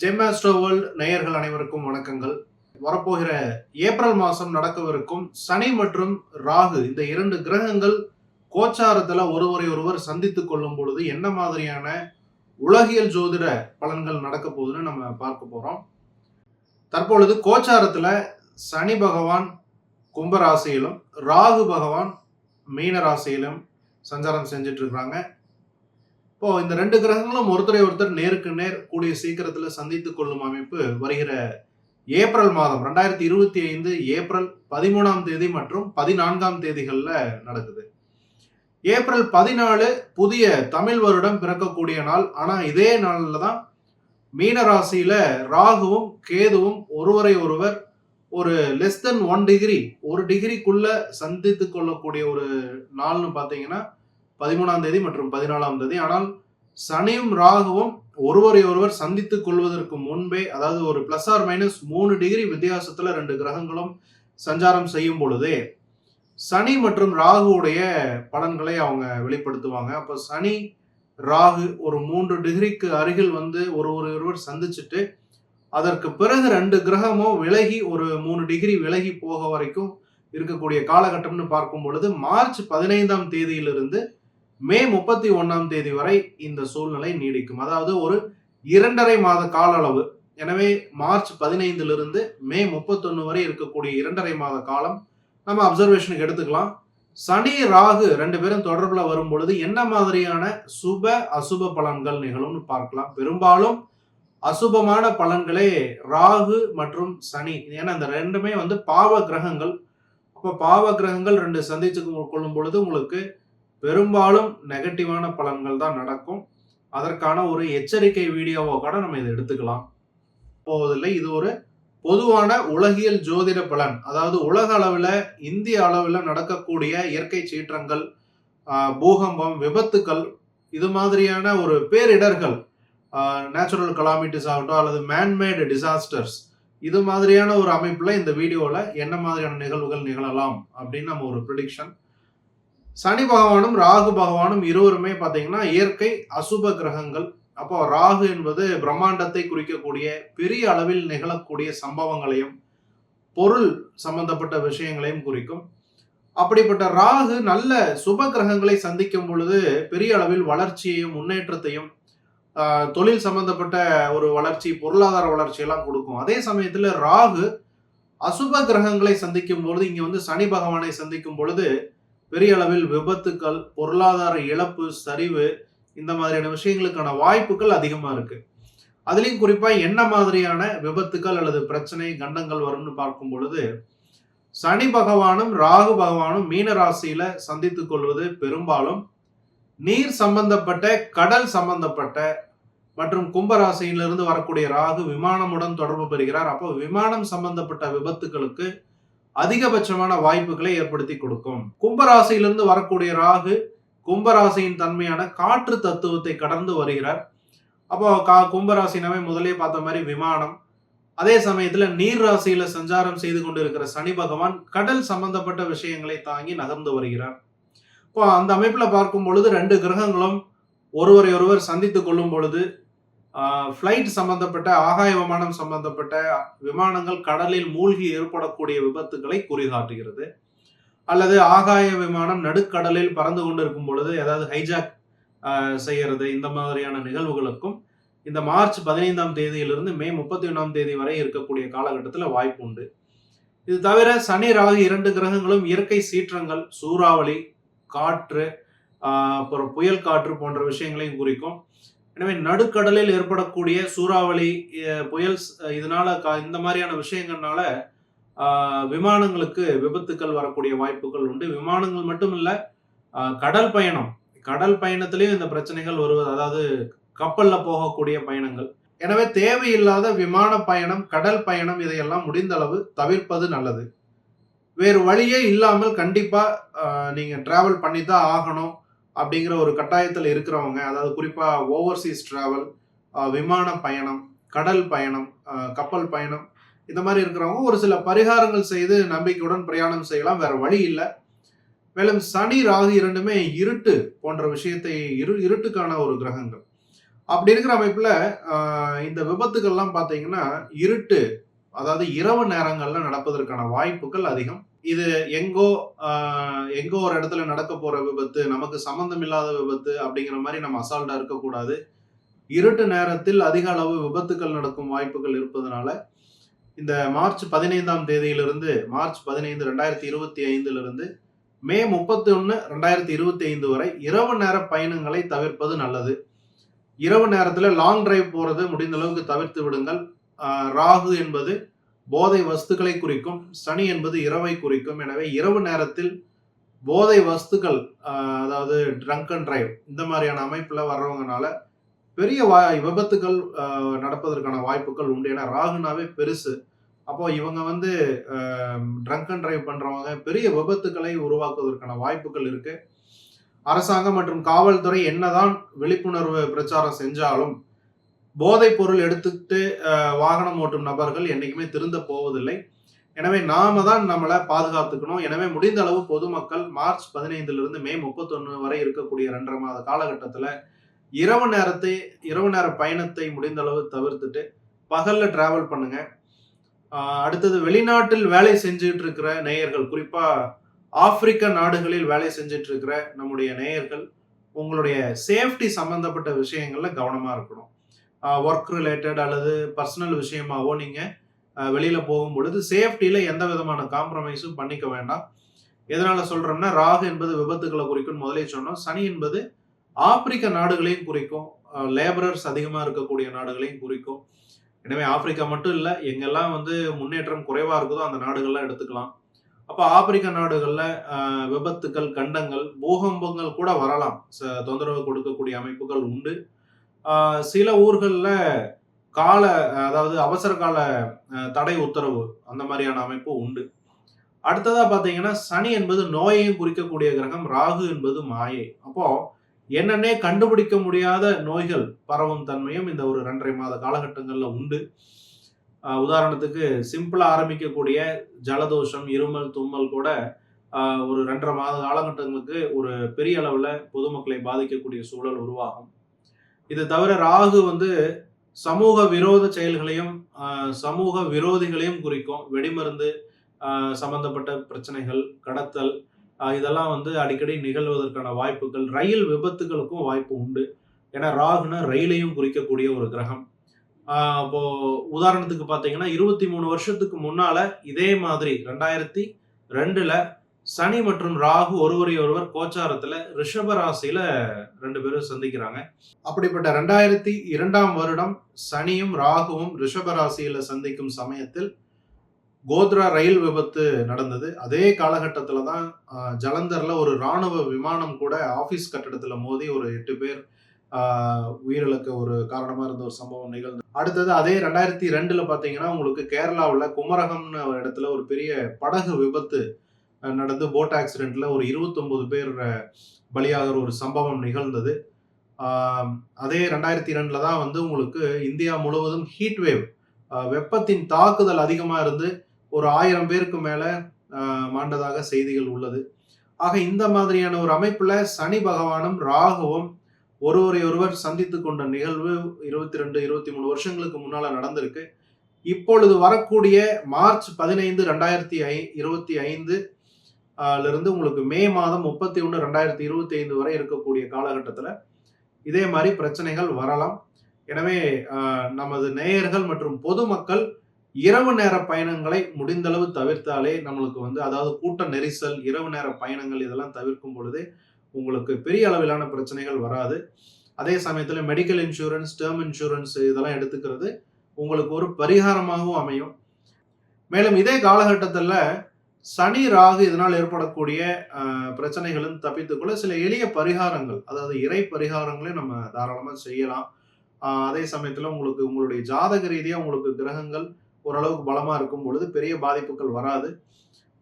ஜெம்மாஸ்டோ world நேயர்கள் அனைவருக்கும் வணக்கங்கள். வரப்போகிற ஏப்ரல் மாதம் நடக்கவிருக்கும் சனி மற்றும் ராகு இந்த இரண்டு கிரகங்கள் கோச்சாரத்தில் ஒருவரை ஒருவர் சந்தித்து கொள்ளும் பொழுது என்ன மாதிரியான உலகியல் ஜோதிட பலன்கள் நடக்க போகுதுன்னு நம்ம பார்க்க போகிறோம் தற்பொழுது கோச்சாரத்தில் சனி பகவான் கும்பராசியிலும் ராகு பகவான் மீன ராசியிலும் சஞ்சாரம் செஞ்சுட்டு இருக்கிறாங்க இப்போ இந்த ரெண்டு கிரகங்களும் ஒருத்தரை ஒருத்தர் நேருக்கு நேர் கூடிய சீக்கிரத்துல சந்தித்துக் கொள்ளும் அமைப்பு வருகிற ஏப்ரல் மாதம் ரெண்டாயிரத்தி இருபத்தி ஐந்து ஏப்ரல் பதிமூணாம் தேதி மற்றும் பதினான்காம் தேதிகளில் நடக்குது. ஏப்ரல் பதினாலு புதிய தமிழ் வருடம் பிறக்கக்கூடிய நாள். ஆனால் இதே நாளில் தான் மீன ராசியில ராகுவும் கேதுவும் ஒருவரை ஒருவர் ஒரு லெஸ் தென் ஒன் டிகிரி ஒரு டிகிரிக்குள்ள சந்தித்து கொள்ளக்கூடிய ஒரு நாள்னு பார்த்தீங்கன்னா பதிமூணாம் தேதி மற்றும் பதினாலாம் தேதி. ஆனால் சனியும் ராகுவும் ஒருவரை ஒருவர் சந்தித்துக் கொள்வதற்கு முன்பே அதாவது ஒரு பிளஸ் ஆர் மைனஸ் மூணு டிகிரி வித்தியாசத்துல ரெண்டு கிரகங்களும் சஞ்சாரம் செய்யும் பொழுது சனி மற்றும் ராகுவுடைய பலன்களை அவங்க வெளிப்படுத்துவாங்க. அப்போ சனி ராகு ஒரு மூன்று டிகிரிக்கு அருகில் வந்து ஒரு ஒரு ஒருவர் சந்திச்சுட்டு அதற்கு பிறகு ரெண்டு கிரகமும் விலகி ஒரு மூணு டிகிரி விலகி போக வரைக்கும் இருக்கக்கூடிய காலகட்டம்னு பார்க்கும் பொழுது மார்ச் பதினைந்தாம் தேதியிலிருந்து மே முப்பத்தி ஒன்றாம் தேதி வரை இந்த சூழ்நிலை நீடிக்கும். அதாவது ஒரு இரண்டரை மாத கால அளவு. எனவே மார்ச் பதினைந்திலிருந்து மே முப்பத்தொன்று வரை இருக்கக்கூடிய இரண்டரை மாத காலம் நம்ம அப்சர்வேஷனுக்கு எடுத்துக்கலாம். சனி ராகு ரெண்டு பேரும் தொடர்பில் வரும் பொழுது என்ன மாதிரியான சுப அசுப பலன்கள் நிகழும்னு பார்க்கலாம். பெரும்பாலும் அசுபமான பலன்களே ராகு மற்றும் சனி. ஏன்னா இந்த ரெண்டுமே வந்து பாவ கிரகங்கள். அப்போ பாவ கிரகங்கள் ரெண்டு சந்திச்சு கொள்ளும் பொழுது உங்களுக்கு பெரும்பாலும் நெகட்டிவான பலன்கள் தான் நடக்கும். அதற்கான ஒரு எச்சரிக்கை வீடியோவோ கூட நம்ம இதை எடுத்துக்கலாம். போவதில்லை. இது ஒரு பொதுவான உலகியல் ஜோதிட பலன். அதாவது உலக அளவில் இந்திய அளவில் நடக்கக்கூடிய இயற்கை சீற்றங்கள் பூகம்பம் விபத்துக்கள் இது மாதிரியான ஒரு பேரிடர்கள் நேச்சுரல் கலாமிட்டிஸ் ஆகட்டும் அல்லது மேன்மேடு டிசாஸ்டர்ஸ் இது மாதிரியான ஒரு அமைப்பில் இந்த வீடியோவில் என்ன மாதிரியான நிகழ்வுகள் நிகழலாம் அப்படின்னு நம்ம ஒரு ப்ரிடிக்ஷன் சனி பகவானும் ராகு பகவானும் இருவருமே பார்த்தீங்கன்னா இயற்கை அசுப கிரகங்கள். அப்போ ராகு என்பது பிரம்மாண்டத்தை குறிக்கக்கூடிய பெரிய அளவில் நிகழக்கூடிய சம்பவங்களையும் பொருள் சம்பந்தப்பட்ட விஷயங்களையும் குறிக்கும். அப்படிப்பட்ட ராகு நல்ல சுப கிரகங்களை சந்திக்கும் பொழுது பெரிய அளவில் வளர்ச்சியையும் முன்னேற்றத்தையும் தொழில் சம்பந்தப்பட்ட ஒரு வளர்ச்சி பொருளாதார வளர்ச்சியெல்லாம் கொடுக்கும். அதே சமயத்தில் ராகு அசுப கிரகங்களை சந்திக்கும் பொழுது இங்கே வந்து சனி பகவானை சந்திக்கும் பொழுது பெரிய அளவில் விபத்துக்கள் பொருளாதார இழப்பு சரிவு இந்த மாதிரியான விஷயங்களுக்கான வாய்ப்புகள் அதிகமாக இருக்குது அதுலேயும் குறிப்பாக என்ன மாதிரியான விபத்துக்கள் அல்லது பிரச்சனை கண்டங்கள் வரும்னு பார்க்கும் பொழுது சனி பகவானும் ராகு பகவானும் மீன ராசியில சந்தித்து கொள்வது பெரும்பாலும் நீர் சம்பந்தப்பட்ட கடல் சம்பந்தப்பட்ட மற்றும் கும்பராசியிலிருந்து வரக்கூடிய ராகு விமானமுடன் தொடர்பு பெறுகிறார். அப்போ விமானம் சம்பந்தப்பட்ட விபத்துகளுக்கு அதிகபட்சமான வாய்ப்புகளை ஏற்படுத்தி கொடுக்கும். கும்பராசியிலிருந்து வரக்கூடிய ராகு கும்பராசியின் தன்மையான காற்று தத்துவத்தை கடந்து வருகிறார். அப்போ கா கும்பராசினவே முதலே பார்த்த மாதிரி விமானம். அதே சமயத்துல நீர் ராசியில சஞ்சாரம் செய்து கொண்டிருக்கிற சனி பகவான் கடல் சம்பந்தப்பட்ட விஷயங்களை தாங்கி நகர்ந்து வருகிறார். இப்போ அந்த அமைப்புல பார்க்கும் பொழுது ரெண்டு கிரகங்களும் ஒருவரை ஒருவர் சந்தித்துக் கொள்ளும் பொழுது ஃப்ளைட் சம்பந்தப்பட்ட ஆகாய விமானம் சம்பந்தப்பட்ட விமானங்கள் கடலில் மூழ்கி ஏற்படக்கூடிய விபத்துக்களை குறிகாட்டுகிறது. அல்லது ஆகாய விமானம் நடுக்கடலில் பறந்து கொண்டிருக்கும் பொழுது ஏதாவது ஹைஜாக் செய்கிறது. இந்த மாதிரியான நிகழ்வுகளுக்கும் இந்த மார்ச் பதினைந்தாம் தேதியிலிருந்து மே முப்பத்தி ஒன்றாம் தேதி வரை இருக்கக்கூடிய காலகட்டத்தில் வாய்ப்பு உண்டு. இது தவிர சனி ராகு இரண்டு கிரகங்களும் இயற்கை சீற்றங்கள் சூறாவளி காற்று அப்புறம் புயல் காற்று போன்ற விஷயங்களையும் குறிக்கும். எனவே நடுக்கடலில் ஏற்படக்கூடிய சூறாவளி புயல் இதனால இந்த மாதிரியான விஷயங்கள்னால விமானங்களுக்கு விபத்துக்கள் வரக்கூடிய வாய்ப்புகள் உண்டு. விமானங்கள் மட்டும் இல்லை கடல் பயணம். கடல் பயணத்திலையும் இந்த பிரச்சனைகள் வருவது அதாவது கப்பலில் போகக்கூடிய பயணங்கள். எனவே தேவையில்லாத விமான பயணம் கடல் பயணம் இதையெல்லாம் முடிந்த அளவு தவிர்ப்பது நல்லது. வேறு வழியே இல்லாமல் கண்டிப்பாக நீங்கள் ட்ராவல் பண்ணி தான் ஆகணும். அப்படிங்கிற ஒரு கட்டாயத்தில் இருக்கிறவங்க அதாவது குறிப்பாக ஓவர்சீஸ் ட்ராவல் விமான பயணம் கடல் பயணம் கப்பல் பயணம் இந்த மாதிரி இருக்கிறவங்க ஒரு சில பரிகாரங்கள் செய்து நம்பிக்கையுடன் பிரயாணம் செய்யலாம். வேற வழி இல்லை. மேலும் சனி ராகு இரண்டுமே இருட்டு போன்ற விஷயத்தை இரு இருட்டுக்கான ஒரு கிரகங்கள். அப்படி இருக்கிற அமைப்பில் இந்த விபத்துக்கள்லாம் பார்த்தீங்கன்னா இருட்டு அதாவது இரவு நேரங்களில் நடப்பதற்கான வாய்ப்புகள் அதிகம். இது எங்கோ எங்கோ ஒரு இடத்துல நடக்க போற விபத்து நமக்கு சம்பந்தம் இல்லாத விபத்து அப்படிங்கிற மாதிரி நம்ம அசால்ட்டா இருக்கக்கூடாது. இருட்டு நேரத்தில் அதிக அளவு விபத்துக்கள் நடக்கும் வாய்ப்புகள் இருப்பதனால இந்த மார்ச் பதினைந்தாம் தேதியிலிருந்து மார்ச் பதினைந்து ரெண்டாயிரத்தி இருபத்தி ஐந்திலிருந்து மே முப்பத்தி ஒன்று ரெண்டாயிரத்தி இருபத்தி ஐந்து வரை இரவு நேர பயணங்களை தவிர்ப்பது நல்லது. இரவு நேரத்தில் லாங் டிரைவ் போகிறது முடிந்த அளவுக்கு தவிர்த்து விடுங்கள். ராகு என்பது போதை வஸ்துக்களை குறிக்கும் சனி என்பது இரவை குறிக்கும். எனவே இரவு நேரத்தில் போதை வஸ்துக்கள் அதாவது ட்ரங்க் அண்ட் டிரைவ் இந்த மாதிரியான அமைப்பில் வர்றவங்கனால பெரிய வா விபத்துகள் நடப்பதற்கான வாய்ப்புகள் உண்டு. ஏன்னா ராகுனாவே பெருசு. அப்போ இவங்க வந்து ட்ரங்க் அண்ட் டிரைவ் பண்ணுறவங்க பெரிய விபத்துக்களை உருவாக்குவதற்கான வாய்ப்புகள் இருக்குது அரசாங்கம் மற்றும் காவல்துறை என்னதான் விழிப்புணர்வு பிரச்சாரம் செஞ்சாலும் போதைப் பொருள் எடுத்துக்கிட்டு வாகனம் ஓட்டும் நபர்கள் என்றைக்குமே திருந்த போவதில்லை. எனவே நாம தான் நம்மளை பாதுகாத்துக்கணும். எனவே முடிந்த அளவு பொதுமக்கள் மார்ச் பதினைந்திலிருந்து மே முப்பத்தொன்று வரை இருக்கக்கூடிய ரெண்டரை மாத காலகட்டத்தில் இரவு நேரத்தை இரவு நேர பயணத்தை முடிந்த அளவு தவிர்த்துட்டு பகலில் டிராவல் பண்ணுங்க. அடுத்தது வெளிநாட்டில் வேலை செஞ்சுட்டு இருக்கிற நேயர்கள் குறிப்பாக ஆப்பிரிக்க நாடுகளில் வேலை செஞ்சுட்டு இருக்கிற நம்முடைய நேயர்கள் உங்களுடைய சேஃப்டி சம்பந்தப்பட்ட விஷயங்கள்ல கவனமாக இருக்கணும். ஒர்க் ரிலேட்டட் அல்லது பர்சனல் விஷயமாவோ நீங்கள் வெளியில் போகும் பொழுது சேஃப்டியில் எந்த விதமான காம்ப்ரமைஸும் பண்ணிக்க வேண்டாம். எதனால் சொல்கிறோம்னா ராகு என்பது விபத்துக்களை குறிக்கும் முதலே சொன்னோம். சனி என்பது ஆப்பிரிக்க நாடுகளையும் குறிக்கும். லேபரர்ஸ் அதிகமாக இருக்கக்கூடிய நாடுகளையும் குறிக்கும். எனவே ஆப்பிரிக்கா மட்டும் இல்லை எங்கெல்லாம் வந்து முன்னேற்றம் குறைவாக இருக்குதோ அந்த நாடுகள்லாம் எடுத்துக்கலாம். அப்போ ஆப்பிரிக்க நாடுகளில் விபத்துக்கள் கண்டங்கள் பூகம்பங்கள் கூட வரலாம். ச- தொந்தரவு கொடுக்கக்கூடிய அமைப்புகள் உண்டு. சில ஊர்களில் கால அதாவது அவசர கால தடை உத்தரவு அந்த மாதிரியான அமைப்பு உண்டு. அடுத்ததா பார்த்தீங்கன்னா சனி என்பது நோயையும் குறிக்கக்கூடிய கிரகம் ராகு என்பது மாயை. அப்போ என்னன்னே கண்டுபிடிக்க முடியாத நோய்கள் பரவும் தன்மையும் இந்த ஒரு ரெண்டரை மாத காலகட்டங்களில் உண்டு. உதாரணத்துக்கு சிம்பிளாக ஆரம்பிக்கக்கூடிய ஜலதோஷம் இருமல் தும்மல் கூட ஒரு ரெண்டரை மாத காலகட்டங்களுக்கு ஒரு பெரிய அளவில் பொதுமக்களை பாதிக்கக்கூடிய சூழல் உருவாகும். இது தவிர ராகு வந்து சமூக விரோத செயல்களையும் சமூக விரோதிகளையும் குறிக்கும். வெடிமருந்து சம்பந்தப்பட்ட பிரச்சனைகள் கடத்தல் இதெல்லாம் வந்து அடிக்கடி நிகழ்வதற்கான வாய்ப்புகள் ரயில் விபத்துகளுக்கும் வாய்ப்பு உண்டு. ஏன்னா ராகுனா ரயிலையும் குறிக்கக்கூடிய ஒரு கிரகம். ஆஹ் இப்போ உதாரணத்துக்கு பார்த்தீங்கன்னா இருபத்தி மூணு வருஷத்துக்கு முன்னால இதே மாதிரி ரெண்டாயிரத்தி ரெண்டுல சனி மற்றும் ராகு ஒருவரை ஒருவர் கோச்சாரத்துல ரிஷப ராசியில ரெண்டு பேரும் சந்திக்கிறாங்க. அப்படிப்பட்ட ரெண்டாயிரத்தி இரண்டாம் வருடம் சனியும் ராகுவும் ரிஷப ராசியில சந்திக்கும் சமயத்தில் கோத்ரா ரயில் விபத்து நடந்தது. அதே காலகட்டத்தில் தான் ஜலந்தரில் ஒரு ராணுவ விமானம் கூட ஆஃபீஸ் கட்டடத்தில் மோதி ஒரு எட்டு பேர் உயிரிழக்க ஒரு காரணமாக இருந்த ஒரு சம்பவம் நிகழ்ந்தது. அடுத்தது அதே ரெண்டாயிரத்தி ரெண்டில் பார்த்தீங்கன்னா உங்களுக்கு கேரளாவில் குமரகம்னு ஒரு இடத்துல ஒரு பெரிய படகு விபத்து நடந்து போட் ஆக்சிடென்ட்ல ஒரு 29 பேர் பலியாகிற ஒரு சம்பவம் நிகழ்ந்தது. அதே ரெண்டாயிரத்தி ரெண்டில் தான் வந்து உங்களுக்கு இந்தியா முழுவதும் ஹீட் வேவ் வெப்பத்தின் தாக்குதல் அதிகமாக இருந்து ஒரு ஆயிரம் பேருக்கு மேலே மாண்டதாக செய்திகள் உள்ளது. ஆக இந்த மாதிரியான ஒரு அமைப்பில் சனி பகவானும் ராகுவும் ஒருவரை ஒருவர் சந்தித்து கொண்ட நிகழ்வு இருபத்தி ரெண்டு இருபத்தி மூணு வருஷங்களுக்கு முன்னால் நடந்திருக்கு. இப்பொழுது வரக்கூடிய மார்ச் பதினைந்து ரெண்டாயிரத்தி ஐ இருபத்தி ஐந்து இருந்து உங்களுக்கு மே மாதம் முப்பத்தி ஒன்று ரெண்டாயிரத்தி இருபத்தி ஐந்து வரை இருக்கக்கூடிய காலகட்டத்தில் இதே மாதிரி பிரச்சனைகள் வரலாம். எனவே நமது நேயர்கள் மற்றும் பொதுமக்கள் இரவு நேர பயணங்களை முடிந்தளவு தவிர்த்தாலே நம்மளுக்கு வந்து அதாவது கூட்ட நெரிசல் இரவு நேர பயணங்கள் இதெல்லாம் தவிர்க்கும் பொழுது உங்களுக்கு பெரிய அளவிலான பிரச்சனைகள் வராது. அதே சமயத்தில் மெடிக்கல் இன்சூரன்ஸ் டேர்ம் இன்சூரன்ஸ் இதெல்லாம் எடுத்துக்கிறது உங்களுக்கு ஒரு பரிகாரமாகவும் அமையும். மேலும் இதே காலகட்டத்தில் சனி ராகு இதனால் ஏற்படக்கூடிய பிரச்சனைகளும் தப்பித்துக்கொள்ள சில எளிய பரிகாரங்கள் அதாவது இறை பரிகாரங்களையும் நம்ம தாராளமாக செய்யலாம். அதே சமயத்தில் உங்களுக்கு உங்களுடைய ஜாதக ரீதியாக உங்களுக்கு கிரகங்கள் ஓரளவுக்கு பலமாக இருக்கும் பொழுது பெரிய பாதிப்புகள் வராது.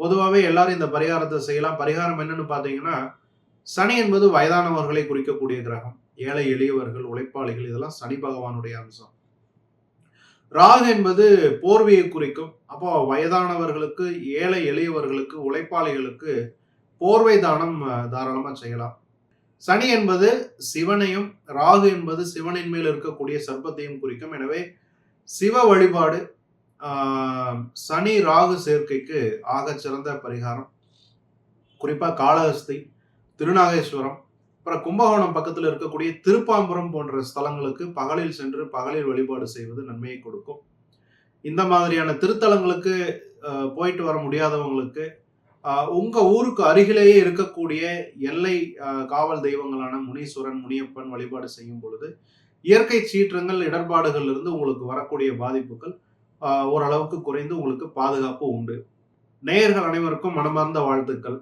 பொதுவாகவே எல்லாரும் இந்த பரிகாரத்தை செய்யலாம். பரிகாரம் என்னன்னு பார்த்தீங்கன்னா சனி என்பது வயதானவர்களை குறிக்கக்கூடிய கிரகம். ஏழை எளியவர்கள் உழைப்பாளிகள் இதெல்லாம் சனி பகவானுடைய அம்சம். ராகு என்பது போர்வையை குறிக்கும். அப்போ வயதானவர்களுக்கு ஏழை எளியவர்களுக்கு உழைப்பாளிகளுக்கு போர்வை தானம் தாராளமாக செய்யலாம். சனி என்பது சிவனையும் ராகு என்பது சிவனின் மேல் இருக்கக்கூடிய சர்ப்பத்தையும் குறிக்கும். எனவே சிவ வழிபாடு சனி ராகு சேர்க்கைக்கு ஆகச்சிறந்த பரிகாரம். குறிப்பாக காளஹஸ்தி திருநாகேஸ்வரம் அப்புறம் கும்பகோணம் பக்கத்தில் இருக்கக்கூடிய திருப்பாம்புரம் போன்ற ஸ்தலங்களுக்கு பகலில் சென்று பகலில் வழிபாடு செய்வது நன்மையை கொடுக்கும். இந்த மாதிரியான திருத்தலங்களுக்கு போயிட்டு வர முடியாதவங்களுக்கு உங்கள் உங்க ஊருக்கு அருகிலேயே இருக்கக்கூடிய எல்லை காவல் தெய்வங்களான முனீஸ்வரன் முனியப்பன் வழிபாடு செய்யும் பொழுது இயற்கை சீற்றங்கள் இடர்பாடுகள்ல இருந்து உங்களுக்கு வரக்கூடிய பாதிப்புகள் ஓரளவுக்கு குறைந்து உங்களுக்கு பாதுகாப்பு உண்டு. நேயர்கள் அனைவருக்கும் மனமார்ந்த வாழ்த்துக்கள்.